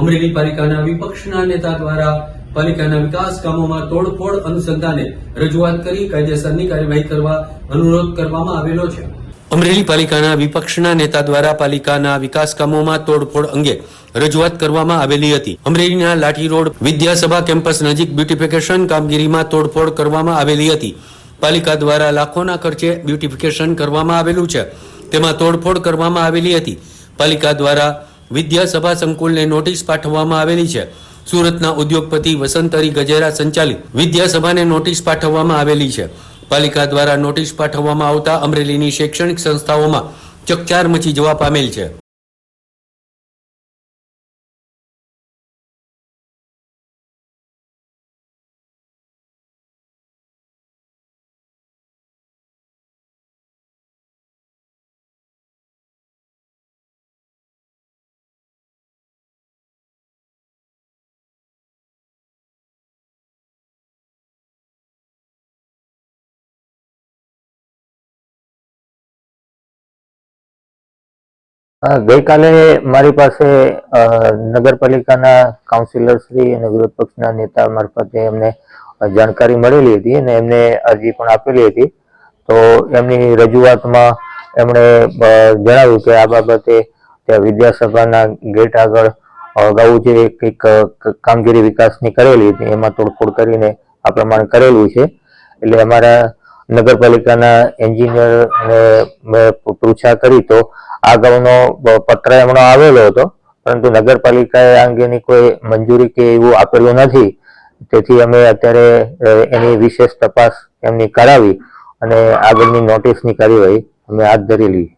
અમરેલી પાલિકાના વિપક્ષના નેતા દ્વારા પાલિકાના વિકાસ કામોમાં તોડફોડ અનુસંધાને રજૂઆત કરી કાયદેસરની કાર્યવાહી કરવા અનુરોધ કરવામાં આવેલો છે. અમરેલી પાલિકાના વિપક્ષના નેતા દ્વારા પાલિકાના વિકાસ કામોમાં તોડફોડ અંગે રજૂઆત કરવામાં આવેલી હતી. અમરેલીના લાઠી રોડ વિદ્યાસભા કેમ્પસ નજીક બ્યુટિફિકેશન કામગીરીમાં તોડફોડ કરવામાં આવેલી હતી. પાલિકા દ્વારા લાખોના ખર્ચે બ્યુટિફિકેશન કરવામાં આવેલું છે. તેમાં તોડફોડ કરવામાં આવેલી હતી. પાલિકા દ્વારા વિદ્યાસભા સંકુલને નોટિસ પાઠવવામાં આવેલી છે. સુરતના ઉદ્યોગપતિ વસંતરી ગજેરા સંચાલિત વિદ્યાસભાને નોટિસ પાઠવવામાં આવેલી છે. પાલિકા દ્વારા નોટિસ પાઠવવામાં આવતા અમરેલીની શૈક્ષણિક સંસ્થાઓમાં ચકચાર મચી જવા પામેલ છે. ગઈકાલે મારી પાસે નગરપાલિકાના કાઉન્સિલર શ્રી અને વિરોધ પક્ષના નેતા મારફતે એમને જાણકારી મળેલી હતી અને એમને અરજી પણ આપેલી હતી. તો એમની રજૂઆતમાં એમણે જણાવ્યું કે આ બાબતે ત્યાં વિદ્યાસભાના ગેટ આગળ અગાઉ જે કંઈક કામગીરી વિકાસની કરેલી હતી, એમાં તોડફોડ કરીને આ પ્રમાણે કરેલું છે. એટલે અમારા નગરપાલિકાના એન્જિનિયરને પૃચ્છા કરી તો અગાઉનો પત્ર એમનો આવેલો હતો. પરંતુ નગરપાલિકાએ આ અંગેની કોઈ મંજૂરી કે એવું આપેલું નથી. તેથી અમે અત્યારે એની વિશેષ તપાસ એમની કરાવી અને આગળની નોટિસની કાર્યવાહી અમે હાથ ધરેલી.